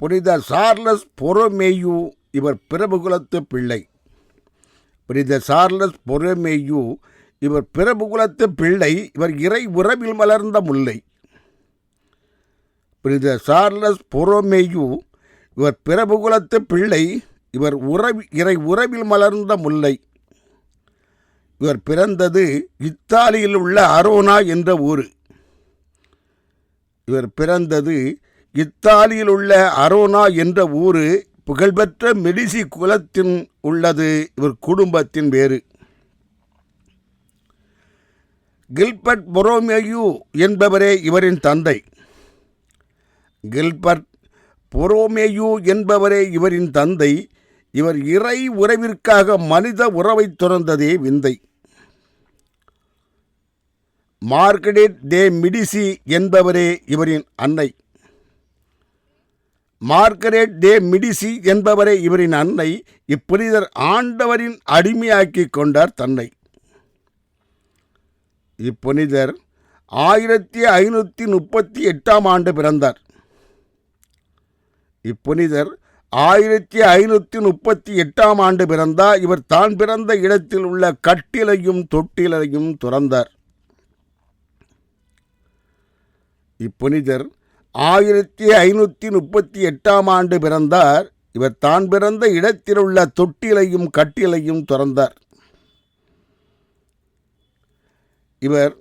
புனித சார்லஸ் பொரோமேயு இவர் பிரபுகுலத்து பிள்ளை. புனித சார்லஸ் பொரோமேயு இவர் பிரபுகுலத்து பிள்ளை இவர் இறை உறவில் மலர்ந்த முல்லை. புனித சார்லஸ் பொரோமேயு இவர் பிரபுகுலத்து பிள்ளை இவர் உறவி இறை உறவில் மலர்ந்த முல்லை. இவர் பிறந்தது இத்தாலியில் உள்ள அரோனா என்ற ஊர். இவர் பிறந்தது இத்தாலியில் உள்ள அரோனா என்ற ஊர் புகழ்பெற்ற மெடிசி குலத்தின் உள்ளது. இவர் குடும்பத்தின் வேறு. கில்பர்ட் பொரோமேயு என்பவரே இவரின் தந்தை. கில்பர்ட் பொரோமேயு என்பவரே இவரின் தந்தை. இவர் இறை உறவிற்காக மனித உறவை துறந்ததே விந்தை. மார்கரெட் டே மிடிசி என்பவரே இவரின் அன்னை. மார்கரேட் டே மிடிசி என்பவரே இவரின் அன்னை இப்புனிதர் ஆண்டவரின் அடிமையாக்கிக் கொண்டார் தன்னை. இப்புனிதர் ஆயிரத்தி ஐநூற்றி முப்பத்தி எட்டாம் ஆண்டு பிறந்தார். இப்புனிதர் ஆயிரத்தி ஐநூற்றி முப்பத்தி எட்டாம் ஆண்டு பிறந்தார் இவர் தான் பிறந்த இடத்தில் உள்ள கட்டிலையும் தொட்டிலையும் துறந்தார். இப்புனிதர் ஆயிரத்தி ஐநூற்றி முப்பத்தி எட்டாம் ஆண்டு பிறந்தார். இவர் தான் பிறந்த இடத்தில் உள்ள தொட்டிலையும் கட்டிலையும் துறந்தார். இவர்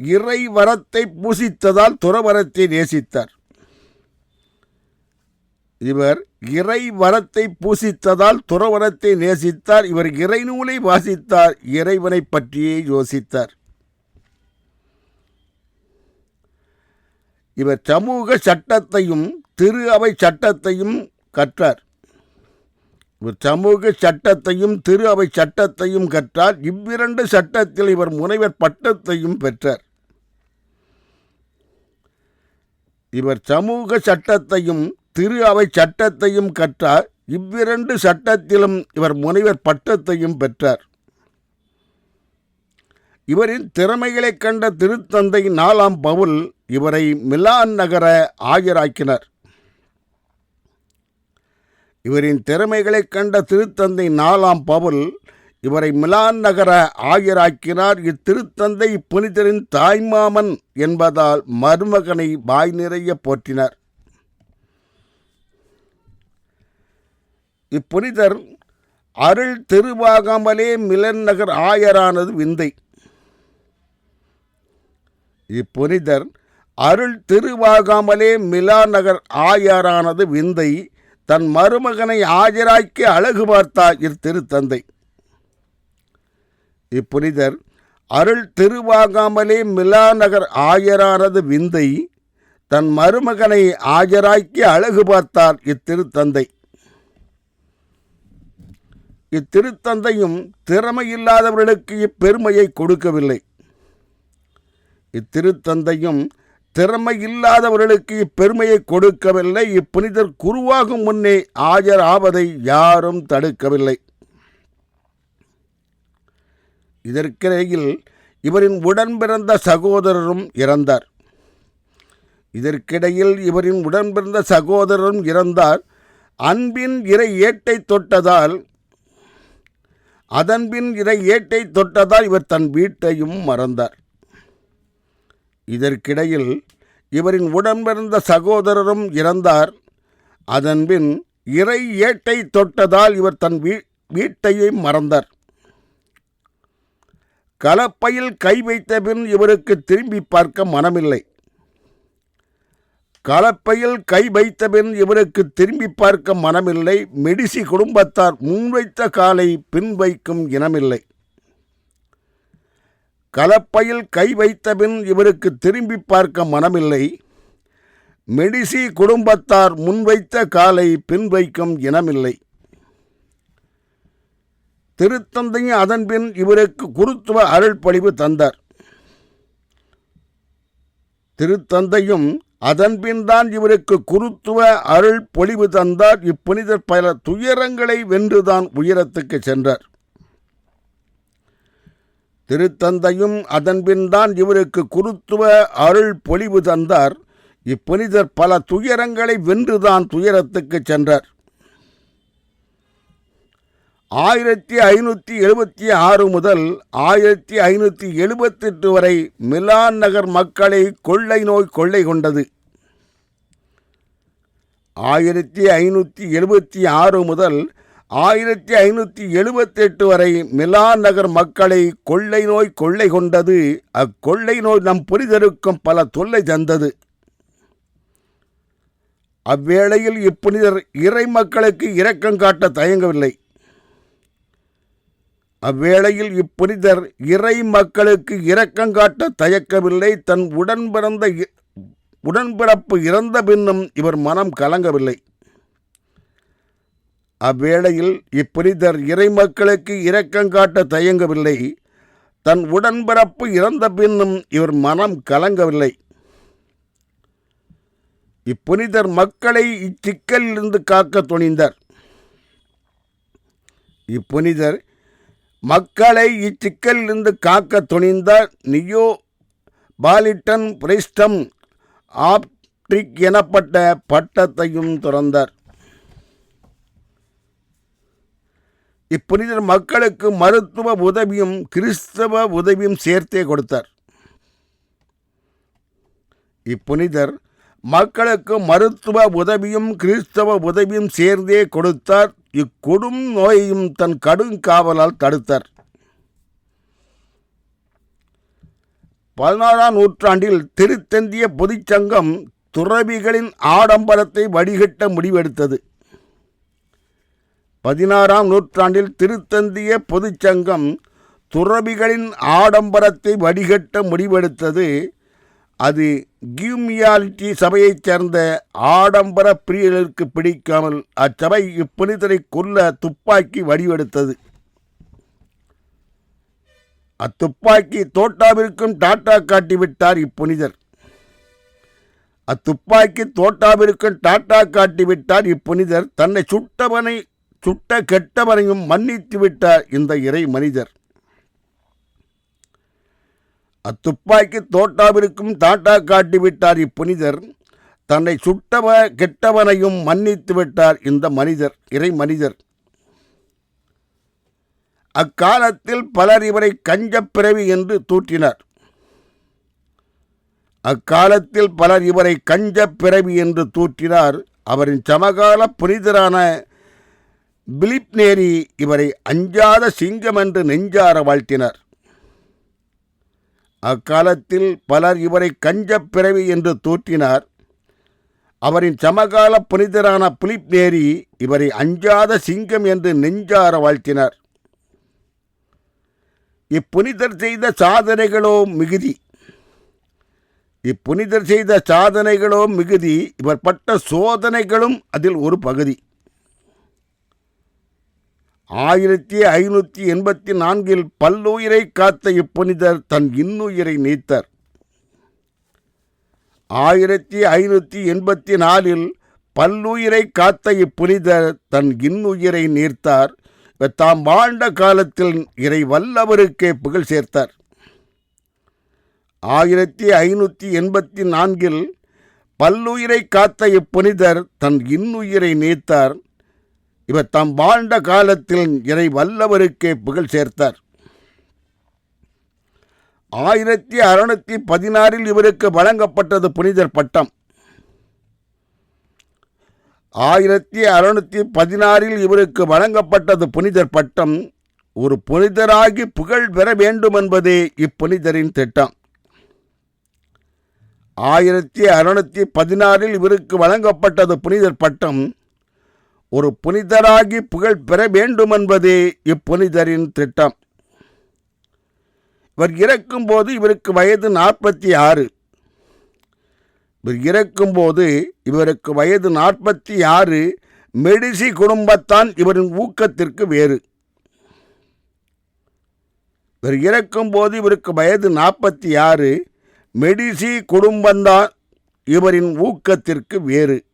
இறை வரத்தை பூசித்ததால் துறவரத்தை நேசித்தார். இவர் இறை வரத்தை பூசித்ததால் துறவரத்தை நேசித்தார். இவர் இறைநூலை வாசித்தார். இறைவனை பற்றியே யோசித்தார். இவர் சமூக சட்டத்தையும் திரு அவை சட்டத்தையும் கற்றார். இவர் சமூக சட்டத்தையும் திரு அவை சட்டத்தையும் கற்றார். இவ்விரண்டு சட்டத்தில் இவர் முனைவர் பட்டத்தையும் பெற்றார். இவர் சமூக சட்டத்தையும் திரு அவை சட்டத்தையும் கற்றார். இவ்விரண்டு சட்டத்திலும் இவர் முனைவர் பட்டத்தையும் பெற்றார். இவரின் திறமைகளைக் கண்ட திருத்தந்தை நாலாம் பவுல் இவரை மிலான் நகர ஆஜராக்கினர் இவரின் திறமைகளைக் கண்ட திருத்தந்தை நாலாம் பவுல் இவரை மிலான் நகர ஆயராக்கினார். இத்திருத்தந்தை புனிதரின் தாய்மாமன் என்பதால் மருமகனை வாய் நிறைய போற்றினார். இப்புனிதர் அருள் திருவாகாமலே மிலன் நகர் ஆயரானது விந்தை. இப்புனிதர் அருள் திருவாகாமலே மிலா நகர் ஆயரானது விந்தை தன் மருமகனை ஆஜராக்கி அழகு பார்த்தார் இத்திருத்தந்தை இப்புனிதர் அருள் திருவாகாமலே மிலா நகர் ஆயரானது விந்தை தன் மருமகனை ஆஜராக்கி அழகு பார்த்தார் இத்திருத்தந்தை இத்திருத்தந்தையும் திறமையில்லாதவர்களுக்கு இப்பெருமையை கொடுக்கவில்லை. இத்திருத்தந்தையும் திறமை இல்லாதவர்களுக்கு இப்பெருமையை கொடுக்கவில்லை. இப்புனிதர் குருவாகும் முன்னே ஆஜர் ஆவதை யாரும் தடுக்கவில்லை. இதற்கிடையில் இவரின் உடன் பிறந்த சகோதரரும் இறந்தார். இதற்கிடையில் இவரின் உடன் பிறந்த சகோதரரும் இறந்தார். அன்பின் இறை ஏட்டை தொட்டதால் அதன்பின் இறை ஏட்டை தொட்டதால் இவர் தன் வீட்டையும் மறந்தார். இதற்கிடையில் இவரின் உடன்பிறந்த சகோதரரும் இறந்தார். அதன்பின் இறை ஏட்டை தொட்டதால் இவர் தன் வீ வீட்டையும் மறந்தார். கலப்பையில் கை வைத்த பின் இவருக்கு திரும்பி பார்க்க மனமில்லை. கலப்பையில் கை வைத்த பின் இவருக்கு திரும்பி பார்க்க மனமில்லை. மெடிசி குடும்பத்தார் முன்வைத்த காலை பின் வைக்கும் இனமில்லை. கலப்பையில் கை வைத்தபின் இவருக்கு திரும்பி பார்க்க மனமில்லை. மெடிசி குடும்பத்தார் முன்வைத்த காலை பின் வைக்கும் இனமில்லை. திருத்தந்தையும் அதன்பின் இவருக்கு குருத்துவ அருள்பொழிவு தந்தார். திருத்தந்தையும் அதன்பின் தான் இவருக்கு குருத்துவ அருள் பொழிவு தந்தார். இப்புனிதர் பல துயரங்களை வென்றுதான் உயரத்துக்கு சென்றார். திருத்தந்தையும் அதன்பின்தான் இவருக்கு குருத்துவ அருள் பொழிவு தந்தார். இப்புனிதர் பல துயரங்களை வென்றுதான் துயரத்துக்கு சென்றார். ஆயிரத்தி ஐநூற்றி எழுபத்தி ஆறு முதல் ஆயிரத்தி ஐநூற்றி எழுபத்தெட்டு வரை மிலான் நகர் மக்களை கொள்ளை நோய் கொள்ளை கொண்டது. ஆயிரத்தி ஐநூற்றி எழுபத்தி ஆறு முதல் ஆயிரத்தி ஐநூற்றி எழுபத்தெட்டு வரை மிலான் நகர் மக்களை கொள்ளை நோய் கொள்ளை கொண்டது. அக்கொள்ளை நோய் நம் புரிதருக்கும் பல தொல்லை தந்தது. அவ்வேளையில் இப்புனிதர் இறை மக்களுக்கு இரக்கம் காட்ட தயங்கவில்லை. அவ்வேளையில் இப்புனிதர் இறை மக்களுக்கு இரக்கம் காட்ட தயக்கவில்லை. தன் உடன் பிறந்த இ- உடன்பிறப்பு இறந்த பின்னும் இவர் மனம் கலங்கவில்லை. அவ்வேளையில் இப்புனிதர் இறைமக்களுக்கு இரக்கம் காட்ட தயங்கவில்லை. தன் உடன்பிறப்பு இறந்த பின்னும் இவர் மனம் கலங்கவில்லை. இப்புனிதர் மக்களை இச்சிக்கலிலிருந்து காக்க துணிந்தார். இப்புனிதர் மக்களை இச்சிக்கலிலிருந்து காக்க துணிந்தார். நியோ பாலிட்டன் பிரிஸ்டம் ஆப்டிக் எனப்பட்ட பட்டத்தையும் துறந்தார். இப்புனிதர் மக்களுக்கு மருத்துவ உதவியும் கிறிஸ்தவ உதவியும் சேர்த்தே கொடுத்தார். இப்புனிதர் மக்களுக்கு மருத்துவ உதவியும் கிறிஸ்தவ உதவியும் சேர்ந்தே கொடுத்தார். இக்கொடும் நோயையும் தன் கடும் காவலால் தடுத்தார். பதினாறாம் நூற்றாண்டில் திருத்தந்திய பொதுச்சங்கம் துறவிகளின் ஆடம்பரத்தை வடிகட்ட முடிவெடுத்தது. பதினாறாம் நூற்றாண்டில் திருத்தந்திய பொதுச்சங்கம் துறவிகளின் ஆடம்பரத்தை வடிகட்ட முடிவெடுத்தது. அது கியூமியாலிட்டி சபையைச் சேர்ந்த ஆடம்பர பிரியர்களுக்கு பிடிக்காமல் அச்சபை இப்புனிதரை கொல்ல துப்பாக்கி வடிவெடுத்தது. அத்துப்பாக்கி தோட்டாவிற்கும் டாட்டா காட்டிவிட்டார் இப்புனிதர். அத்துப்பாக்கி தோட்டாவிற்கும் டாட்டா காட்டிவிட்டார் இப்புனிதர். தன்னை சுட்டவனை சுட்ட கெட்டவனையும் மன்னித்து விட்டார் இந்த இறை மனிதர். அத்துப்பாக்கி தோட்டாவிற்கும் டாட்டா காட்டிவிட்டார் இப்புனிதர். தன்னை சுட்டவ கெட்டவனையும் மன்னித்து விட்டார் இந்த மனிதர் இறை மனிதர். அக்காலத்தில் பலர் இவரை கஞ்சப்பிறவி என்று தூற்றினார். அக்காலத்தில் பலர் இவரை கஞ்சப்பிறவி என்று தூற்றினார். அவரின் சமகால புனிதரான பிலிப் நேரி இவரை அஞ்சாத சிங்கம் என்று நெஞ்சார வாழ்த்தினார். அக்காலத்தில் பலர் இவரை கஞ்சப் பிறவி என்று தூற்றினார். அவரின் சமகால புனிதரான பிலிப் நேரி இவரை அஞ்சாத சிங்கம் என்று நெஞ்சார வாழ்த்தினார். இப்புனிதர் செய்த சாதனைகளோ மிகுதி. இப்புனிதர் செய்த சாதனைகளோ மிகுதி. இவர் பட்ட சோதனைகளும் அதில் ஒரு பகுதி. ஆயிரத்தி ஐநூற்றி எண்பத்தி நான்கில் பல்லுயிரை காத்த இப்புனிதர் தன் இன்னுயிரை நீத்தார். ஆயிரத்தி ஐநூற்றி எண்பத்தி நாலில் பல்லுயிரை காத்த இப்புனிதர் தன் இன்னுயிரை நீர்த்தார். தாம் வாழ்ந்த காலத்தில் இறை வல்லவருக்கே புகழ் சேர்த்தார். ஆயிரத்தி ஐநூற்றி எண்பத்தி நான்கில் பல்லுயிரை காத்த இப்புனிதர் தன் இன்னுயிரை நீத்தார் இவர் தாம் வாழ்ந்த காலத்தில் இறை வல்லவருக்கே புகழ் சேர்த்தார். ஆயிரத்தி அறுநூத்தி பதினாறில் இவருக்கு வழங்கப்பட்டது புனிதர் பட்டம். ஆயிரத்தி அறுநூத்தி பதினாறில் இவருக்கு வழங்கப்பட்டது புனிதர் பட்டம் ஒரு புனிதராகி புகழ் பெற வேண்டும் என்பதே இப்புனிதரின் திட்டம். ஆயிரத்தி அறுநூத்தி பதினாறில் இவருக்கு வழங்கப்பட்டது புனிதர் பட்டம் ஒரு புனிதராகி புகழ் பெற வேண்டும் என்பதே இப்புனிதரின் திட்டம். இவர் இறக்கும்போது இவருக்கு வயது நாற்பத்தி ஆறு இவர் இறக்கும்போது இவருக்கு வயது நாற்பத்தி ஆறு மெடிசி குடும்பத்தான் இவரின் ஊக்கத்திற்கு வேறு. இவர் இறக்கும்போது இவருக்கு வயது நாற்பத்தி ஆறு மெடிசி குடும்பந்தான் இவரின் ஊக்கத்திற்கு வேறு.